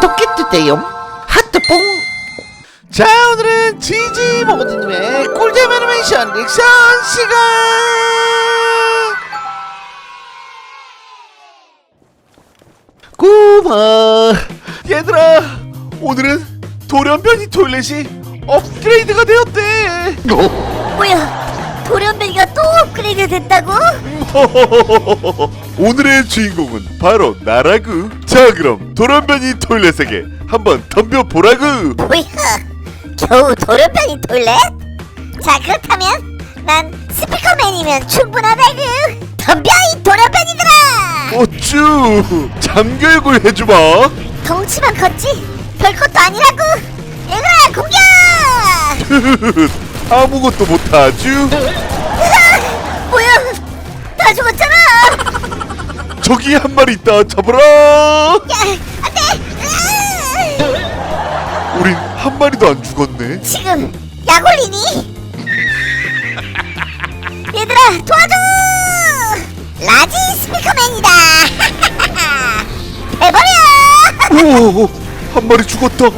구독해주세요. 하트뽕. 자 오늘은 지지 모모드님의 꿀잼 애니메이션 리액션 시간! 고마! 얘들아 오늘은 돌연변이 토일렛이 업그레이드가 되었대! 뭐야 돌연변이가 또 업그레이드 됐다고? 오늘의 주인공은 바로 나라구. 자 그럼 돌연변이 토일렛에게 한번 덤벼보라구. 뭐야 겨우 돌연변이 돌래? 자 그렇다면 난 스피커맨이면 충분하다구 덤벼 이 돌연변이들아 어쭈 잠결골 해주마. 덩치만 컸지 별것도 아니라고 얘들아 공격 아무것도 못하쥬. 뭐야 다 죽었잖아 저기 한 마리 있다 잡아라. 우린 한 마리도 안 죽었네. 지금 약 올리니? 얘들아 도와줘! 라지 스피커맨이다! 해버려! 오, 한 마리 죽었다.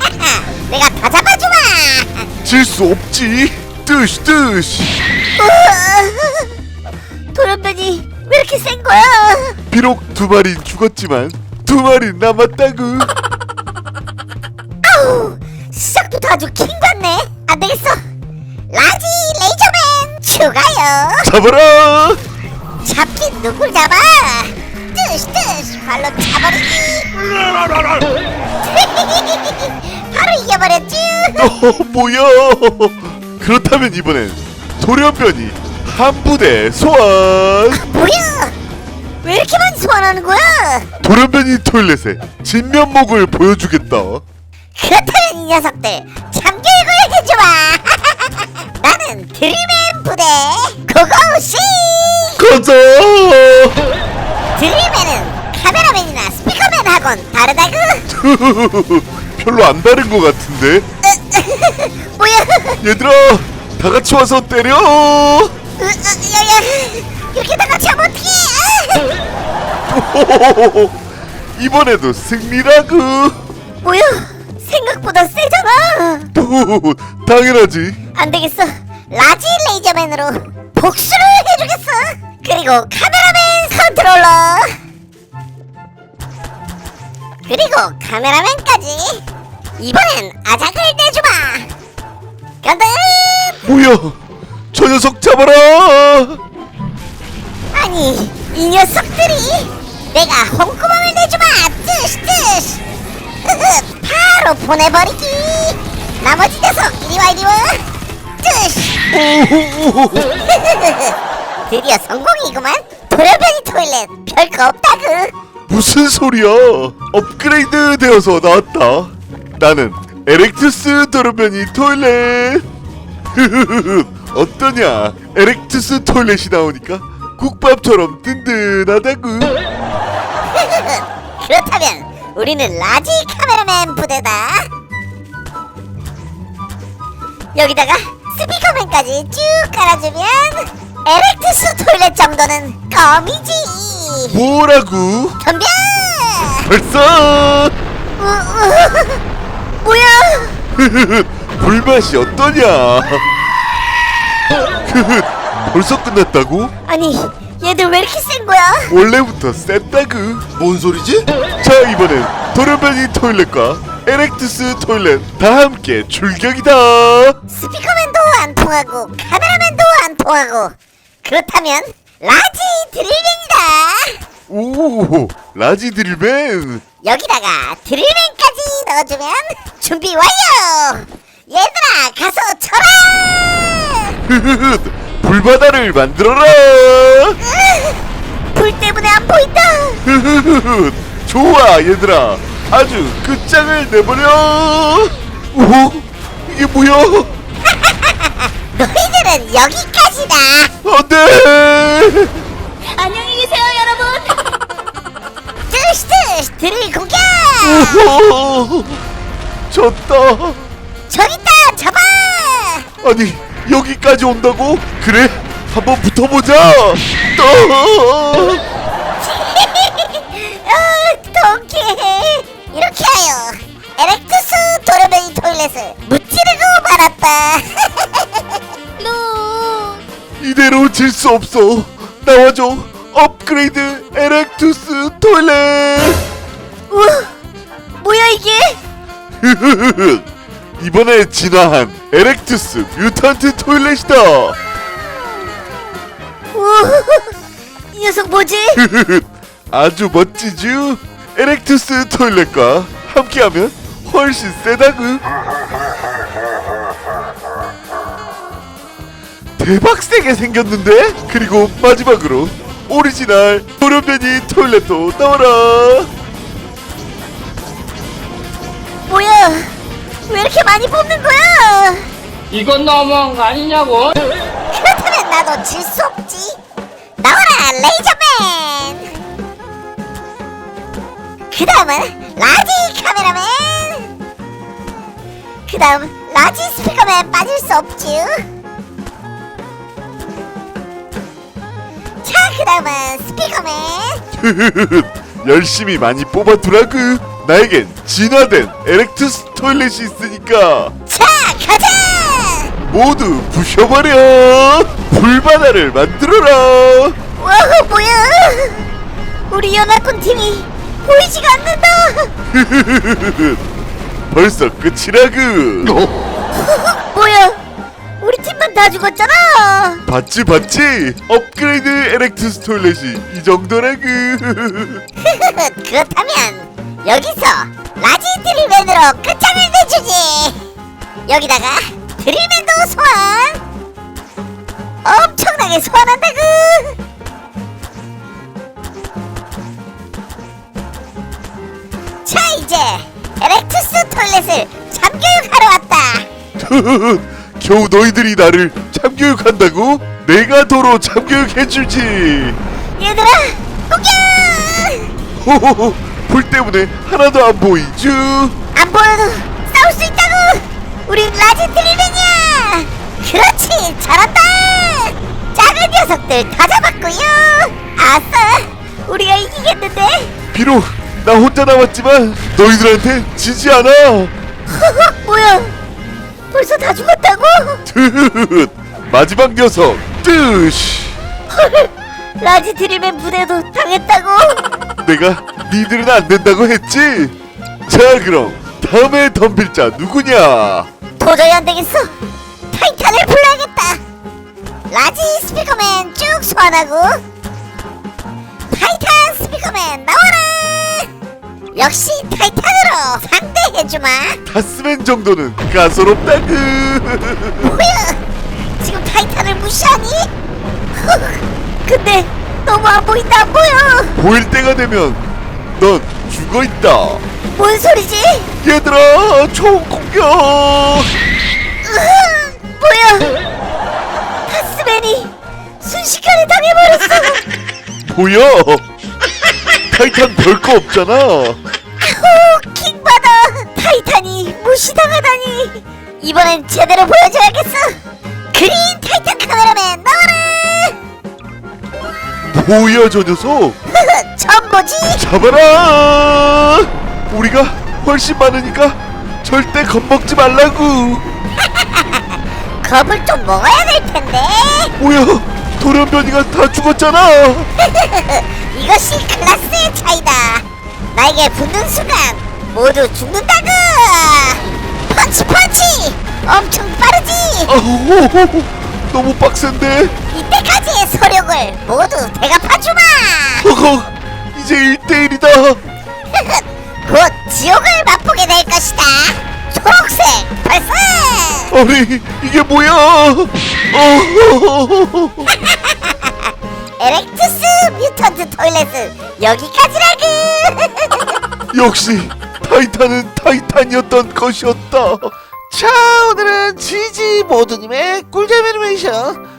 내가 다 잡아주마! 질 수 없지. 뜨시 뜨시. 돌연변이 왜 이렇게 센 거야? 비록 두 마리 죽었지만 두 마리 남았다구. 아우 시작부터 아주 킹받네 안 되겠어 라지 레이저맨 추가요 잡아라. 잡긴 누굴 잡아 뜨시 뜨시 발로 차버리기 바로 이겨버렸쥬 어, 뭐야? 그렇다면 이번엔 돌연변이 한 부대 소환. 뭐야 왜 이렇게 많이 소환하는 거야 돌연변이 토일렛의 진면목을 보여주겠다. 그렇다면 이 녀석들 참교육을 해주마 나는 드림맨 부대 고고씨 가자. 드림맨은 카메라맨이나 스피커맨하고는 다르다구 별로 안 다른 것 같은데. 뭐야 얘들아, 다 같이 와서 때려. 야야 이렇게 다 같이 하면 어떡해? 이번에도 승리라구. 뭐야? 생각보다 세잖아. 당연하지. 안 되겠어. 라지 레이저맨으로 복수를 해주겠어. 그리고 카메라맨 컨트롤러. 그리고 카메라맨까지. 이번엔 아작을 내주마. 간다. 뭐야? 저 녀석 잡아라. 아니 이 녀석들이 내가 홍구멍을 내주마 뜨시 뜨시 바로 보내버리기 나머지 녀석 이리와 이리와 뜨시 드디어 성공이구만 돌연변이 토일렛 별거 없다그 무슨 소리야? 업그레이드 되어서 나왔다. 나는 에렉투스 도르변이 토일렛. 어떠냐? 에렉투스 토일렛이 나오니까 국밥처럼 든든하다구. 그렇다면 우리는 라지 카메라맨 부대다 여기다가 스피커맨까지 쭉 깔아주면 에렉투스 토일렛 정도는 껌이지 뭐라고? 덤벼 벌써? 우, 우, 뭐야 불맛이 어떠냐? 벌써 끝났다고? 아니 얘들 왜 이렇게 센 거야 원래부터 셌다구. 뭔 소리지? 자 이번엔 도르변이 토일렛과 에렉투스 토일렛 다 함께 출격이다. 스피커맨도 안 통하고 카메라맨도 안 통하고 그렇다면 라지 드릴맨이다 오 라지 드릴맨. 여기다가 드릴맨까지 넣어주면 준비 완료 얘들아 가서 쳐라 불바다를 만들어라. 불 때문에 안 보인다 좋아 얘들아 아주 끝장을 내버려. 오 이게 뭐야? 너희들은 여기까지다 안돼. 안녕히 계세요 여러분 뜨시 뜨시 드릴 공격 오, 졌다. 잡아 아니 여기까지 온다고? 그래? 한번 붙어보자. 또. 아, 통쾌해. 이렇게 하여 에렉투스 도르베니 토일렛을 무찌르고 말았다. 루. 이대로 질 수 없어. 나와줘. 업그레이드 에렉투스 토일렛! 뭐야 이게? 이번에 진화한 에렉투스 뮤턴트 토일렛이다. 우와 이 녀석 뭐지? 아주 멋지죠? 에렉투스 토일렛과 함께하면 훨씬 세다구. 대박 세게 생겼는데? 그리고 마지막으로 오리지널 돌연변이 토일렛도 나와라. 뭐야 왜 이렇게 많이 뽑는 거야? 이건 너무한 거 아니냐고? 그렇다면 나도 질 수 없지. 나와라 레이저맨! 그 다음은 라지 카메라맨! 그 다음 라지 스피커맨 빠질 수 없지. 자 그 다음은 스피커맨. 열심히 많이 뽑아두라구 나에겐 진화된 에렉투스 토일렛이 있으니까 자 가자! 모두 부셔버려! 불바다를 만들어라! 와우 뭐야? 우리 연합군 팀이 보이지가 않는다! 벌써 끝이라구! 뭐야? 우리 팀만 다 죽었잖아! 봤지 봤지? 업그레이드 에렉투스 토일렛이 이 정도라구! 그렇다면 여기서 라지 드릴맨으로 끝장을 내주지. 여기다가 드릴맨도 소환. 엄청나게 소환한다구. 자 이제 에렉투스 토일렛을 참교육하러 왔다. 겨우 너희들이 나를 참교육한다고? 내가 도로 참교육해주지. 얘들아 공격! 호호호 불 때문에 하나도 안 보이죠 안 보여도 싸울 수 있다고! 우린 라지 드릴맨이야! 그렇지! 잘한다! 작은 녀석들 다 잡았고요! 아싸! 우리가 이기겠는데? 비록 나 혼자 남았지만 너희들한테 지지 않아 뭐야? 벌써 다 죽었다고? 트흐흐 마지막 녀석 뜨시 헐! 라지 드릴맨 부대도 당했다고? 내가 니들은 안 된다고 했지? 자 그럼 다음에 덤빌 자 누구냐 도저히 안 되겠어! 타이탄을 불러야겠다! 라지 스피커맨 쭉 소환하고 타이탄 스피커맨 나와라! 역시 타이탄으로 상대해주마! 다스맨 정도는 까소롭다구 뭐야? 지금 타이탄을 무시하니? 근데 너무 안 보인다 안 보여! 보일 때가 되면 넌 죽어있다 뭔 소리지? 얘들아 총 공격 으흐, 뭐야? 타스맨이 순식간에 당해버렸어! 뭐야 타이탄 별거 없잖아 오, 킹받아! 타이탄이 무시당하다니! 이번엔 제대로 보여줘야겠어! 그린 타이탄 카메라맨 나와라! 뭐야 저 녀석 보지? 잡아라 우리가 훨씬 많으니까 절대 겁먹지 말라고 겁을 좀 먹어야 될 텐데! 뭐야 돌연변이가 다 죽었잖아 이것이 클라스의 차이다. 나에게 붙는 순간 모두 죽는다고. 펀치 펀치. 엄청 빠르지. 아우 너무 빡센데 이때까지의 서력을 모두 대갚아주마. 허허 이제 1대1이다 곧 지옥을 맛보게 될 것이다. 초록색 발사. 아니 이게 뭐야 어 에렉투스 뮤턴트 토일렛은 여기까지라구. 역시 타이탄은 타이탄이었던 것이었다 자 오늘은 지지 모드님의 꿀잼 애니메이션